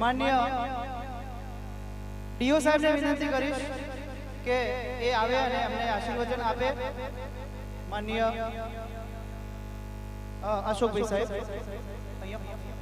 માન્ય ડીઓ સાહેબને વિનંતી કરીશ કે એ આવે અને અમને આશીર્વચન આપે. માન્ય અશોકભાઈ સાહેબ. અહીંયા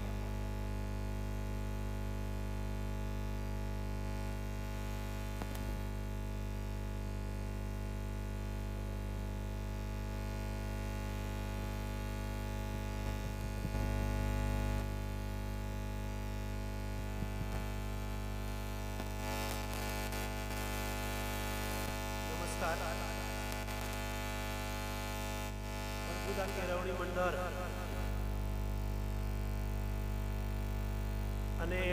અને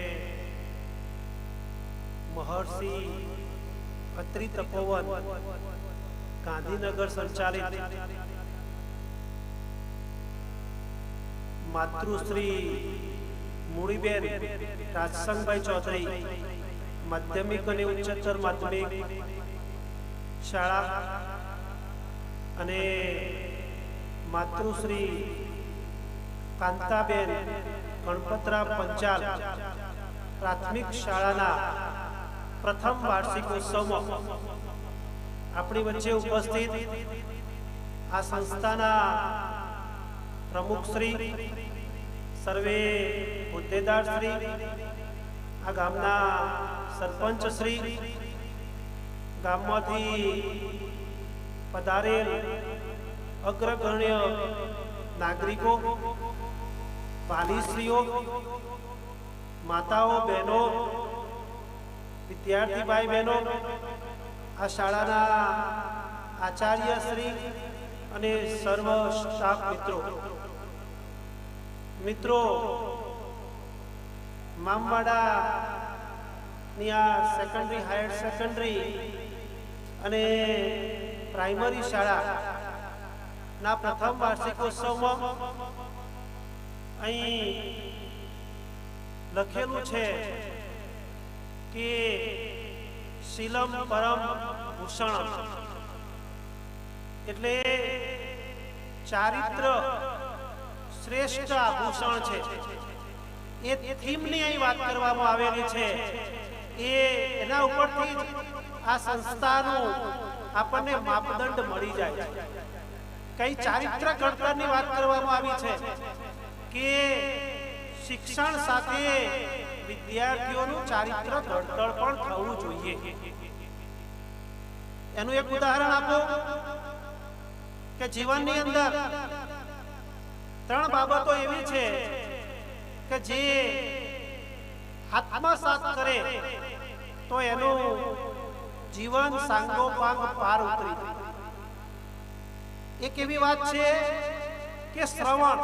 મહર્ષિ અત્રિ તપોવન ગાંધીનગર સંચાલિત માતૃશ્રી મૂળીબેન રાજસંગભાઈ ચૌધરી, માધ્યમિક અને ઉચ્ચતર માધ્યમિક શાળા અને માતૃશ્રી કાંતાબેન ગણપતરામ પંચાલ પ્રાથમિક શાળાના પ્રથમ વાર્ષિક ઉત્સવમાં આપણી વચ્ચે ઉપસ્થિત આ સંસ્થાના પ્રમુખશ્રી સર્વે હોદ્દેદારશ્રી આ ગામના સરપંચશ્રી ગામમાંથી પધારેલ અગ્રગણ્ય નાગરિકો પાલીશ્રીઓ માતાઓ, બહેનો, વિદ્યાર્થી ભાઈ બહેનો, આ શાળાના આચાર્ય શ્રી અને સર્વ સ્ટાફ મિત્રો. મિત્રો મામવાડાની આ સેકન્ડરી હાયર સેકન્ડરી અને પ્રાઇમરી શાળા ના પ્રથમ વાર્ષિકોત્સવમાં અહીં લખેલું છે કે શીલમ પરમ ભૂષણ એટલે ચારિત્ર શ્રેષ્ઠ આભૂષણ છે. એ થીમની અહીં વાત કરવામાં આવેલી છે. એ એના ઉપરથી આ સંસ્થાનું આપણને માપદંડ મળી જાય. છે કઈ ચારિત્ર ઘડતરની વાત કરવામાં આવી છે કે શિક્ષણ સાથે વિદ્યાર્થીઓનું ચારિત્ર ઘડતર પણ થવું જોઈએ એનું એક ઉદાહરણ આપો કે જીવનની અંદર ત્રણ બાબતો એવી છે કે જે આત્મસાત કરે તો એનું જીવન સાંગોપાંગ પાર ઉતરી જાય. એક એવી વાત છે કે શ્રવણ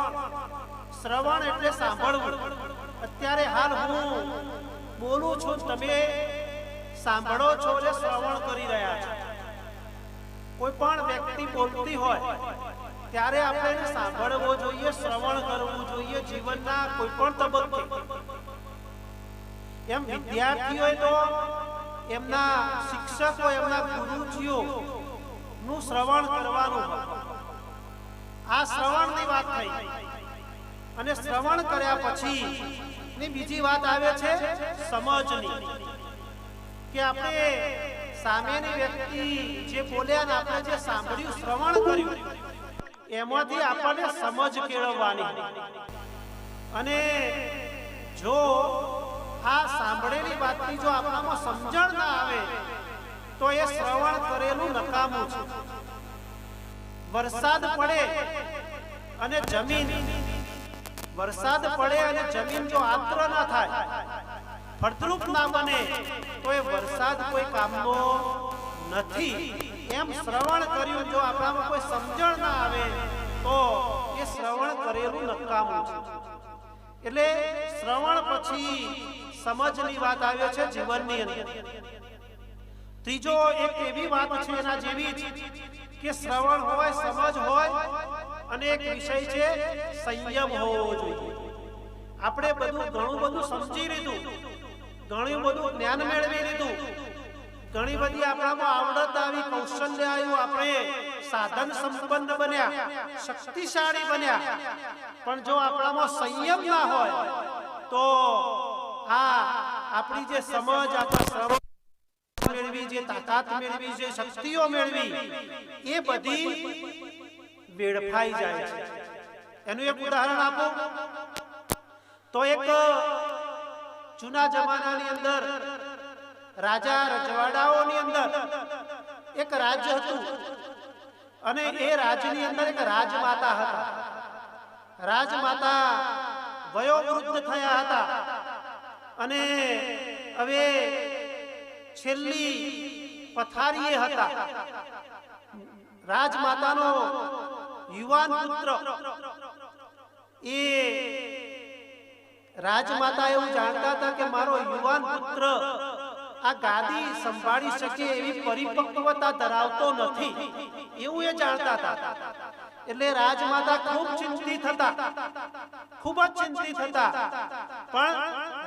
શ્રવણ એટલે સાંભળવું. અત્યારે હાલ હું બોલું છું, તમે સાંભળો છો એટલે શ્રવણ કરી રહ્યા છો. કોઈ પણ વ્યક્તિ બોલતી હોય, ત્યારે આપણે એને સાંભળવો જોઈએ, શ્રવણ કરવું જોઈએ જીવનના કોઈ પણ તબક્કે. એમ વિદ્યાર્થીઓએ તો એમના શિક્ષકો, એમના ગુરુજીઓ નું શ્રવણ કરવાનું હોય. આ શ્રવણની વાત થઈ. અને શ્રવણ કર્યા પછી ની બીજી વાત આવે છે સમજની. કે આપણે સામેની વ્યક્તિ જે બોલ્યા ને આપણે જે સાંભળ્યું, શ્રવણ કર્યું, એમાંથી આપણને સમજ કેળવવાની. અને જો આ સાંભળેલી વાતની જો આપણામાં સમજણ ના આવે, તો એ શ્રવણ કરેલું નકામું છે. વરસાદ પડે અને જમીન, વરસાદ પડે અને જમીન જો આત્ર ના થાય, ફળદ્રુપ ના બને, તો એ વરસાદ કોઈ કામનો નથી. એમ શ્રવણ કર્યું, જો આપણામાં કોઈ સમજણ ના આવે, તો એ શ્રવણ કરેલું નકામું છે. એટલે શ્રવણ પછી સમજની વાત આવે છે જીવનની અંદર. ત્રીજો એક એવી વાત છે એના જેવી કે શ્રવણ હોય, સમજ હોય અને એક વિષય છે, સંયમ હોવો જોઈએ. આપણે બધું ઘણું બધું સમજી લીધું, ઘણું બધું જ્ઞાન મેળવી લીધું, ઘણી બધી આપણામાં આવડત આવી, કૌશલ્ય આવ્યું, આપણે સાધન સંપન્ન બન્યા, શક્તિશાળી બન્યા. પણ જો આપણામાં સંયમ ના હોય, તો આ આપણી જે સમજ, આપણા મેળવી, જે તાકાત મેળવી, જે શક્તિઓ મેળવી, એ બધી વેડફાઈ જાય છે. એનું એક ઉદાહરણ આપો. તો એક જૂના જમાનાની અંદર રાજા રજવાડાઓની અંદર એક રાજ્ય હતું. અને એ રાજ્યની અંદર એક રાજમાતા હતા. રાજમાતા વયોવૃદ્ધ થયા હતા. અને હવે છેલ્લી પથારીએ હતા. રાજમાતાનો યુવાન પુત્ર. એ રાજમાતા એવું જાણતા હતા કે મારો યુવાન પુત્ર આ ગાદી સંભાળી શકે એવી પરિપક્વતા ધરાવતો નથી. એવું એ જાણતા હતા. એટલે રાજમાતા ખૂબ ચિંતિત હતા. ખૂબ જ ચિંતિત હતા. પણ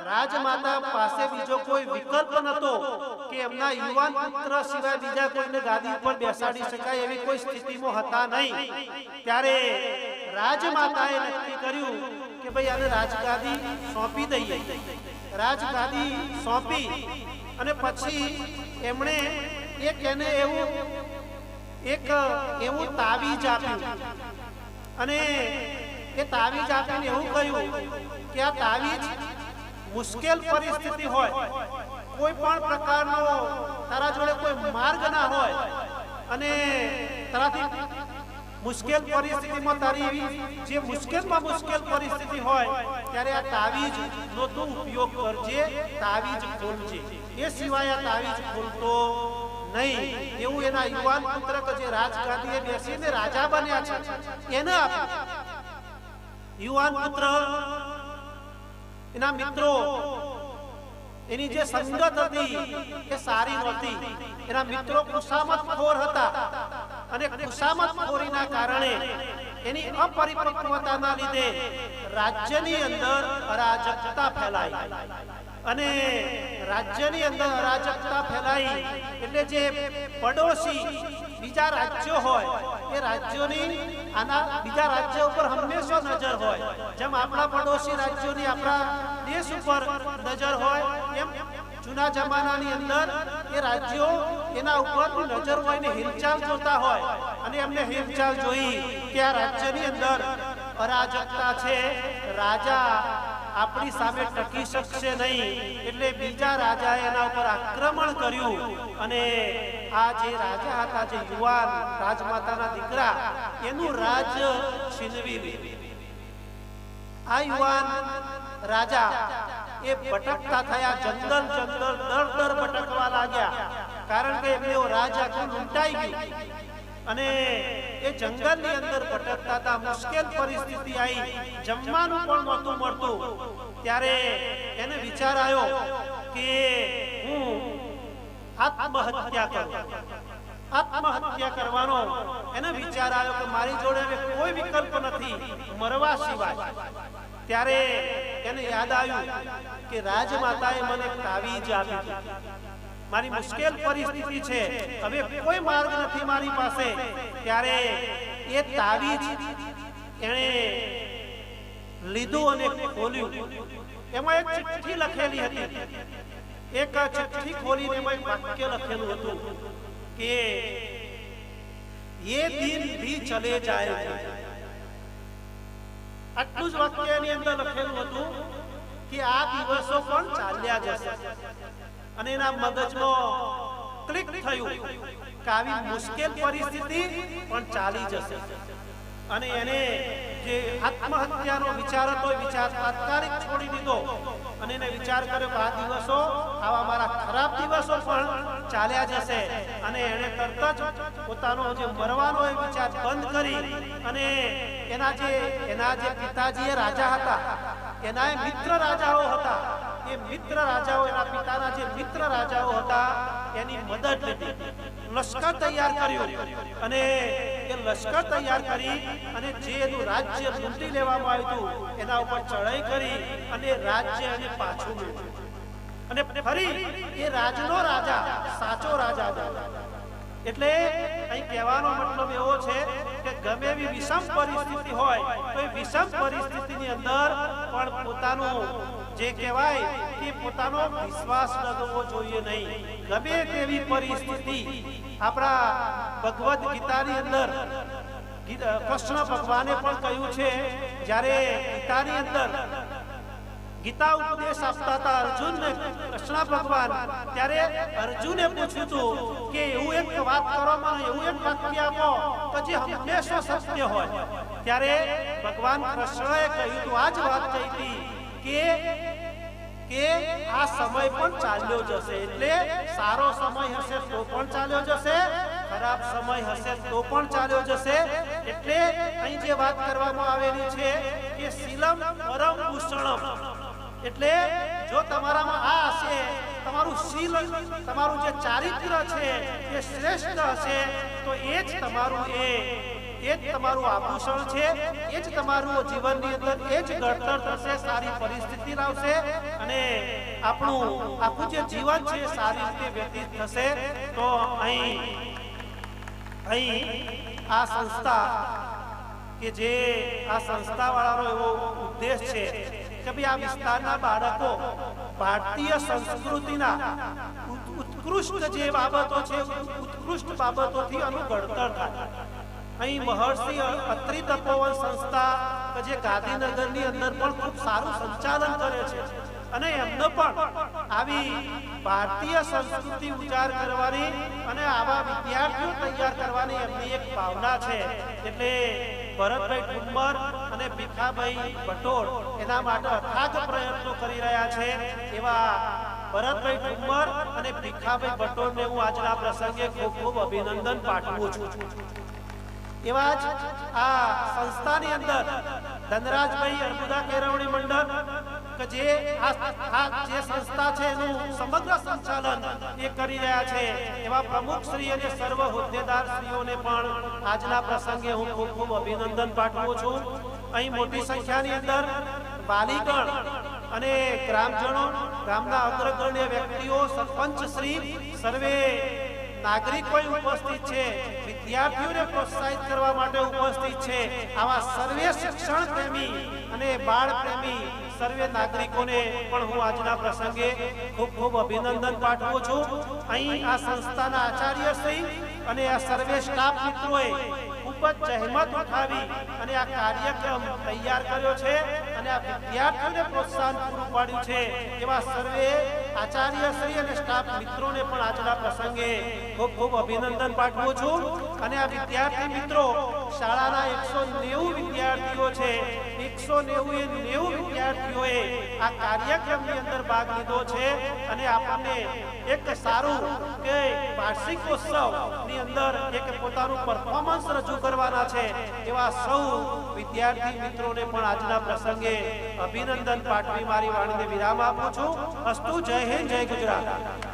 રાજમાતા પાસે બીજો કોઈ વિકલ્પ નતો. કે એમના યુવાન પુત્ર સિવાય બીજા કોઈને ગાદી ઉપર બેસાડી શકાય એવી કોઈ સ્થિતિમાં હતા નહીં. ત્યારે રાજમાતાએ નક્કી કર્યું કે ભાઈ આને રાજગાદી સોંપી દઈએ. રાજગાદી સોંપી અને પછી એમણે એક એને એવું, એક એવું તાવીજ આપ્યું અને એ તાવીજ આપીને એવું કહ્યું કે આ તાવીજ મુશ્કેલ પરિસ્થિતિ હોય. કોઈ પણ પ્રકારનો તારા જોડે કોઈ માર્ગ ના હોય અને તારાથી મુશ્કેલ પરિસ્થિતિમાં તારી એવી જે મુશ્કેલમાં મુશ્કેલ પરિસ્થિતિ હોય, ત્યારે આ તાવીજ નો તું ઉપયોગ કરજે તાવીજ ખોલજે. એ સિવાય આ તાવીજ ખોલતો નહીં. એવું એના યુવાન પુત્ર કે જે રાજગાદીએ બેસીને રાજા બન્યા છે, એને યુવાન પુત્ર, એના મિત્રો એની જે સંગત હતી, એ સારી નહોતી. એના મિત્રો ખુશામતખોર હતા. અને ખુશામતખોરીના કારણે એની અપરિપક્વતાના લીધે રાજ્યની અંદર અરાજકતા ફેલાઈ. અને રાજ્યની અંદર અરાજકતા ફેલાઈ એટલે જે પડોશી બીજા રાજ્યો હોય, એ રાજ્યોની આના બીજા રાજ્ય ઉપર હંમેશા નજર હોય. જેમ આપણા પડોશી રાજ્યોની આપણા દેશ ઉપર નજર હોય એમ જૂના જમાનાની અંદર એ રાજ્યો એના ઉપર નજર હોય ને હિલચાલ જોતા હોય અને એમને હિલચાલ જોઈ કે આ રાજ્યની અંદર અરાજકતા છે, રાજા આપણી સામે ટકી શકશે નહીં એટલે બીજા રાજાએ એના ઉપર આક્રમણ કર્યું અને આ જે રાજા હતા, જે યુવાન રાજમાતાના દીકરા, એનું રાજ છીનવી લીધું. આ યુવાન રાજા એ ભટકતા થયા, જંગલ જંગલ દર દર ભટકવા લાગ્યા. કારણ કે એમને રાજ આખું લૂંટાઈ ગયું. અને એ જંગલની અંદર ભટકતા હતા, મુશ્કેલ પરિસ્થિતિ આવી. જમવાનું પણ નહોતું મળતું. ત્યારે એને વિચાર આવ્યો કે હું આત્મહત્યા કરું. આત્મહત્યા કરવાનો. એને વિચાર આવ્યો કે મારી જોડે હવે કોઈ વિકલ્પ નથી, મરવા સિવાય. ત્યારે એને યાદ આવ્યું કે રાજમાતાએ મને તાવીજ આપી મારી મુશ્કેલ પરિસ્થિતિ છે. હવે કોઈ માર્ગ નથી મારી પાસે. ત્યારે એ તાવીજ એણે લીધું અને ખોલ્યું. એમાં એક ચિઠ્ઠી લખેલી હતી. એક ચિઠ્ઠી ખોલીને વાક્ય લખેલું હતું. કે ये दिन भी चले जाएगा આટલું જ વાક્ય એની અંદર લખેલું હતું કે આ દિવસો પણ ચાલ્યા જશે અને એના મગજમાં ક્લિક થયું કે આવી મુશ્કેલ પરિસ્થિતિ પણ ચાલી જશે અને એને જે આત્મહત્યાનો વિચાર હતો એ વિચાર તાત્કાલિક છોડી દીધો અને એને વિચાર કર્યો કે આ દિવસો આવા મારા ખરાબ દિવસો પણ ચાલ્યા જશે. અને એને તરત જ પોતાનો જે મરવાનો એ વિચાર બંધ કરી અને એના જે એના જે પિતાજી એ રાજા હતા, એના એ મિત્ર રાજાઓ હતા, એ મિત્ર રાજાઓ, એના પિતાના જે મિત્ર રાજાઓ હતા, એની મદદ લીધી. લશ્કર તૈયાર કર્યું અને એ લશ્કર તૈયાર કરી અને જે એનું રાજ્ય લૂંટી લેવામાં આવ્યું હતું, એના ઉપર ચડાઈ કરી અને રાજ્ય એને પાછું મેળવ્યું અને ફરી એ રાજનો રાજા, સાચો રાજા. એટલે અહીં કહેવાનો મતલબ એવો છે કે ગમે એવી વિષમ પરિસ્થિતિ હોય, તો એ વિષમ પરિસ્થિતિની અંદર પણ પોતાનું જે કહેવાય કે પોતાનો વિશ્વાસ ડગવો જોઈએ નહીં. ગમે તેવી પરિસ્થિતિ આપણા ભગવદ્ ગીતાની અંદર કૃષ્ણ ભગવાને પણ કહ્યું છે, જ્યારે ગીતાની અંદર ગીતા ઉપદેશ આપતા હતા અર્જુનને કૃષ્ણ ભગવાન, ત્યારે અર્જુને પૂછ્યું હતું કે એવું એક વાત કરો મને એવું એક વાક્ય આપો કે જે હંમેશા સત્ય હોય. ત્યારે ભગવાન કૃષ્ણએ કહ્યું હતું આ જ વાત કહી હતી કે કે આ સમય પણ ચાલ્યો જશે એટલે સારો સમય હશે તો પણ ચાલ્યો જશે, ખરાબ સમય હશે તો પણ ચાલ્યો જશે. એટલે અહીં જે વાત કરવામાં આવેલી છે કે શીલમ પરમ ભૂષણમ. એટલે જો તમારામાં આ હશે, તમારું શીલ, તમારું જે ચારિત્ર છે, એ શ્રેષ્ઠ હશે, તો એ જ તમારું એ એ જ તમારું આભૂષણ છે, એ જ તમારું જીવનની અંદર એ જ ઘડતર થશે, સારી પરિસ્થિતિ લાવશે અને આપણું આખું જે જીવન છે, સારી રીતે વ્યતીત થશે. તો અહીં અહીં આ સંસ્થા કે જે આ સંસ્થા વાળાનો એવો ઉદ્દેશ છે કે ભાઈ આ વિસ્તારના બાળકો ભારતીય સંસ્કૃતિના ઉત્કૃષ્ટ જે બાબતો છે, ઉત્કૃષ્ટ બાબતોથી આનું ઘડતર થાય. અહીં મહર્ષિ અત્રિ તપોવન સંસ્થા કે જે ગાંધીનગરની અંદર પણ ખૂબ સારું સંચાલન કરે છે. અને એમનો પણ આવી ભારતીય સંસ્કૃતિ ઉજાર કરવાની અને આવા વિદ્યાર્થીઓ તૈયાર કરવાની એમની એક ભાવના છે. એટલે ભરતભાઈ ઠુંબર અને ભીખાભાઈ ભટોળ એના માટે અથાગ પ્રયત્નો કરી રહ્યા છે. એવા ભરતભાઈ ઠુંબર અને ભીખાભાઈ ભટોળને હું આજના પ્રસંગે ખૂબ ખૂબ અભિનંદન પાઠવું છું. એવા જ આ સંસ્થાની અંદર ધનરાજભાઈ અર્બુદા કેળવણી મંડળ, કે જે આ આ જે સંસ્થા છે એનું સમગ્ર સંચાલન એ કરી રહ્યા છે. એવા પ્રમુખ શ્રી અને સર્વ હોદ્દેદાર શ્રીઓને પણ આજના પ્રસંગે હું ખૂબ ખૂબ અભિનંદન પાઠવું છું. અહીં મોટી સંખ્યાની અંદર વાલીગણ અને ગ્રામજનો, ગામના અગ્રગણ્ય વ્યક્તિઓ, સરપંચ શ્રી, સર્વે નાગરિકો ઉપસ્થિત છે. વિદ્યાર્થીઓને પ્રોત્સાહિત કરવા માટે ઉપસ્થિત છે. આવા સર્વે શિક્ષણ પ્રેમી અને બાળ પ્રેમી સર્વે નાગરિકોને પણ હું આજના પ્રસંગે ખૂબ ખૂબ અભિનંદન પાઠવું છું. અહીં આ સંસ્થાના આચાર્ય શ્રી અને આ સર્વે સ્ટાફ મિત્રોએ ખૂબ જ જહેમત ઉઠાવી અને આ કાર્યક્રમ તૈયાર કર્યો છે અને આ વિદ્યાર્થીઓને પ્રોત્સાહન પૂરું પાડ્યું છે. એવા સર્વે આચાર્ય શ્રી અને સ્ટાફ મિત્રોને પણ આજના પ્રસંગે ખૂબ ખૂબ અભિનંદન પાઠવું છું. અને આ વિદ્યાર્થી મિત્રો, શાળાના એકસો નેવું વિદ્યાર્થીઓ છે. વિદ્યાર્થીઓએ આ કાર્યક્રમની અંદર ભાગ લીધો છે અને આપણને એક સારું કે વાર્ષિકોત્સવની અંદર એક પોતાનું પરફોર્મન્સ રજૂ કરવાના છે એવા સૌ વિદ્યાર્થી મિત્રોને પણ આજના પ્રસંગે અભિનંદન પાઠવી મારી વાણીને વિરામ આપું છું. અસ્તુ જય હિન્દ, જય ગુજરાત.